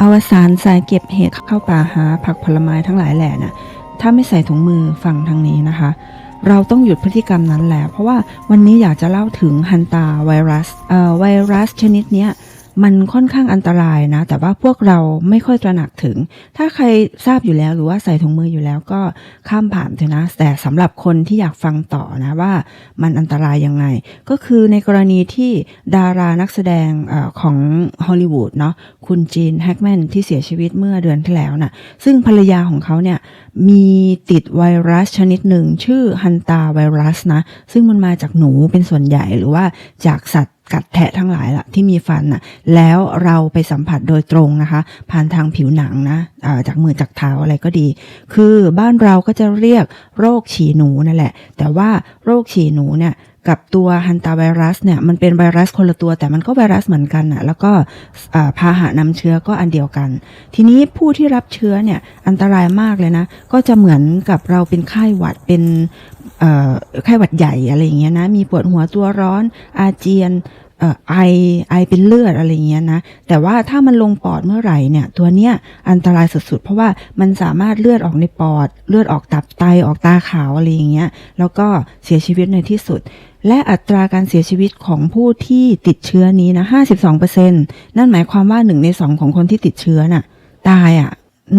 อวสานสายเก็บเห็ดเข้าป่าหาผักผลไม้ทั้งหลายแหล่น่ะถ้าไม่ใส่ถุงมือฟังทางนี้นะคะ เราต้องหยุดพฤติกรรมนั้นแหละเพราะว่าวันนี้อยากจะเล่าถึงฮันตาไวรัสเอ่อไวรัสชนิดเนี้ย มันค่อนข้างอันตรายนะ แต่ว่าพวกเราไม่ค่อยตระหนักถึง ถ้าใครทราบอยู่แล้วหรือว่าใส่ถุงมืออยู่แล้วก็ข้ามผ่านเถอะนะ แต่สำหรับคนที่อยากฟังต่อนะว่ามันอันตรายยังไง ก็คือในกรณีที่ดารานักแสดงอของฮอลลีวูดเนาะคุณจีนแฮกแมนที่เสียชีวิตเมื่อเดือนที่แล้วน่ะซึ่งภรรยาของเขาเนี่ยมีติดไวรัสชนิดหนึ่งชื่อฮันตาไวรัสนะ ซึ่งมันมาจากหนูเป็นส่วนใหญ่หรือว่าจากสัตว์ กัดแทะทั้งหลายละที่มีฟันน่ะแล้วเราไปสัมผัสโดยตรงนะคะ ผ่านทางผิวหนังนะาจากมือจากเท้าอะไรก็ดี คือบ้านเราก็จะเรียกโรคฉี่หนูนั่นแหละ แต่ว่าโรคฉี่หนูเนี่ยกับตัวฮันตาไวรัสเนี่ยมันเป็นไวรัสคนละตัวแต่มันก็ไวรัสเหมือนกันอะแล้วก็พาหะนำเชื้อก็อันเดียวกัน ทีนี้ผู้ที่รับเชื้อเนี่ยอันตรายมากเลยนะ ก็จะเหมือนกับเราเป็นไข้หวัดเป็นไข้หวัดใหญ่อะไรอย่างเงี้ยนะมีปวดหัวตัวร้อนอาเจียน ไอไอเป็นเลือดอะไรเงี้ยนะ แต่ว่าถ้ามันลงปอดเมื่อไหร่เนี่ย ตัวเนี้ยอันตรายสุดๆ เพราะว่ามันสามารถเลือดออกในปอด เลือดออกตับไตออกตาขาวอะไรอย่างเงี้ย แล้วก็เสียชีวิตในที่สุด และอัตราการเสียชีวิตของผู้ที่ติดเชื้อนี้นะ 52%นั่นหมายความว่าหนึ่งในสองของคนที่ติดเชื้อน่ะ ตายอะ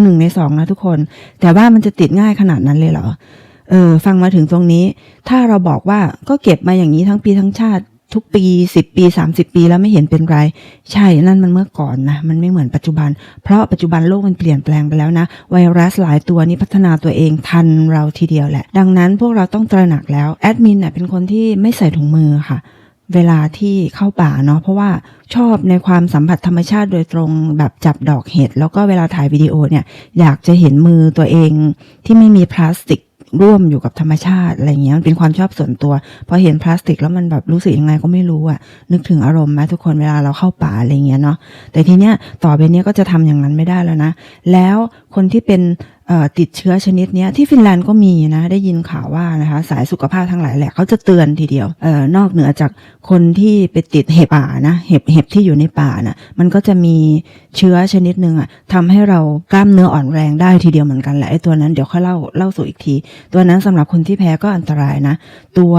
หนึ่งในสองนะทุกคน แต่ว่ามันจะติดง่ายขนาดนั้นเลยเหรอเออฟังมาถึงตรงนี้ ถ้าเราบอกว่าก็เก็บมาอย่างนี้ทั้งปีทั้งชาติ ทุกปีสิบปีสามสิบปีแล้วไม่เห็นเป็นไร ใช่นั่นมันเมื่อก่อนนะมันไม่เหมือนปัจจุบัน เพราะปัจจุบันโลกมันเปลี่ยนแปลงไปแล้วนะ ไวรัสหลายตัวนี้พัฒนาตัวเองทันเราทีเดียวแหละ ดังนั้นพวกเราต้องตระหนักแล้วแอดมินเนี่ยเป็นคนที่ไม่ใส่ถุงมือค่ะเวลาที่เข้าป่าเนาะเพราะว่าชอบในความสัมผัสธรรมชาติโดยตรงแบบจับดอกเห็ดแล้วก็เวลาถ่ายวิดีโอเนี่ยอยากจะเห็นมือตัวเองที่ไม่มีพลาสติก ร่วมอยู่กับธรรมชาติอะไรเงี้ยมันเป็นความชอบส่วนตัวพอเห็นพลาสติกแล้วมันแบบรู้สึกยังไงก็ไม่รู้อะนึกถึงอารมณ์ไหมทุกคนเวลาเราเข้าป่าอะไรเงี้ยเนาะแต่ทีเนี้ยต่อไปเนี้ยก็จะทำอย่างนั้นไม่ได้แล้วนะ แล้วคนที่เป็น ติดเชื้อชนิดนี้ที่ฟินแลนด์ก็มีนะ ได้ยินข่าวว่านะคะสายสุขภาพทั้งหลายแหละเขาจะเตือนทีเดียวออนอกเหนือจากคนที่ไปติดเห็บป่านะเห็บเห็บที่อยู่ในป่านะมันก็จะมีเชื้อชนิดหนึ่งอะทำให้เรากล้ามเนื้ออ่อนแรงได้ทีเดียวเหมือนกันแหละไอ้ตัวนั้นเดี๋ยวค่อยเล่าเล่าสู่อีกที ตัวนั้นสำหรับคนที่แพ้ก็อันตรายนะ ตัว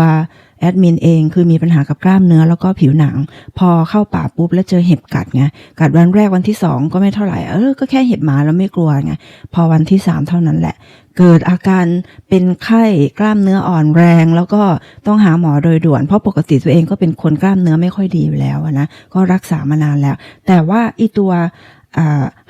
แอดมินเองคือมีปัญหากับกล้ามเนื้อแล้วก็ผิวหนัง พอเข้าป่าปุ๊บแล้วเจอเห็บกัดไงกัดวันแรกวันที่สองก็ไม่เท่าไหร่เออก็แค่เห็บหมาแล้วไม่กลัวไงพอวันที่สามเท่านั้นแหละ เกิดอาการเป็นไข้กล้ามเนื้ออ่อนแรง แล้วก็ต้องหาหมอโดยด่วน เพราะปกติตัวเองก็เป็นคนกล้ามเนื้อไม่ค่อยดีอยู่แล้วนะก็รักษามานานแล้ว แต่ว่าอีตัว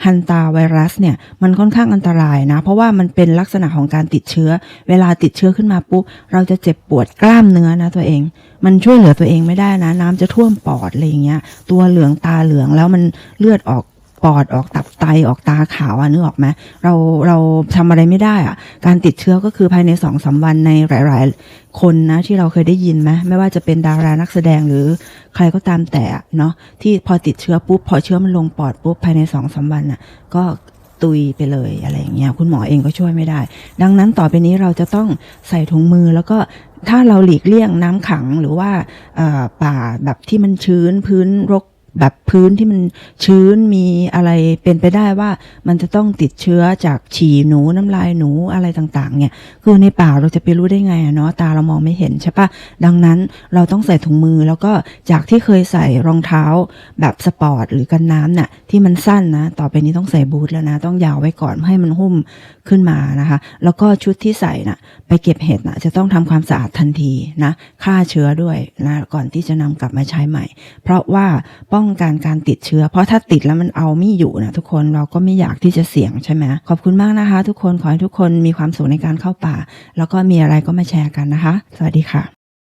ฮันตาไวรัสเนี่ยมันค่อนข้างอันตรายนะ เพราะว่ามันเป็นลักษณะของการติดเชื้อ เวลาติดเชื้อขึ้นมาปุ๊บเราจะเจ็บปวดกล้ามเนื้อนะตัวเอง มันช่วยเหลือตัวเองไม่ได้นะ น้ำจะท่วมปอดอะไรอย่างเงี้ยตัวเหลืองตาเหลืองแล้วมันเลือดออก ปอดออกตับไตออกตาขาวอะนึกออกไหมเราเราทำอะไรไม่ได้อะการติดเชื้อก็คือภายในสองสาวันในหลาย ๆ คนนะที่เราเคยได้ยินไหมไม่ว่าจะเป็นดารานักแสดงหรือใครก็ตามแต่เนาะที่พอติดเชื้อปุ๊บพอเชื้อมันลงปอดปุ๊บภายในสองสาวันน่ะ ก็ตุยไปเลยอะไรอย่างเงี้ยคุณหมอเองก็ช่วยไม่ได้ ดังนั้นต่อไปนี้เราจะต้องใส่ถุงมือแล้วก็ถ้าเราหลีกเลี่ยงน้ำขังหรือว่าป่าแบบที่มันชื้นพื้นรก แบบพื้นที่มันชื้นมีอะไรเป็นไปได้ว่ามันจะต้องติดเชื้อจากฉี่หนูน้ำลายหนูอะไรต่างๆ เนี่ย คือในป่าเราจะไปรู้ได้ไงอะเนาะตาเรามองไม่เห็นใช่ปะดังนั้นเราต้องใส่ถุงมือแล้วก็จากที่เคยใส่รองเท้าแบบสปอร์ตหรือกันน้ำน่ะที่มันสั้นนะ ต่อไปนี้ต้องใส่บูทแล้วนะ ต้องยาวไว้ก่อนให้มันหุ้มขึ้นมานะคะ แล้วก็ชุดที่ใส่น่ะ ไปเก็บเห็ดน่ะ จะต้องทำความสะอาดทันทีนะฆ่าเชื้อด้วยนะก่อนที่จะนำกลับมาใช้ใหม่ เพราะว่าป้องกันการติดเชื้อ เพราะถ้าติดแล้วมันเอาไม่อยู่นะทุกคนเราก็ไม่อยากที่จะเสี่ยงใช่ไหมขอบคุณมากนะคะ ทุกคนขอให้ทุกคนมีความสุขในการเข้าป่า แล้วก็มีอะไรก็มาแชร์กันนะคะ สวัสดีค่ะ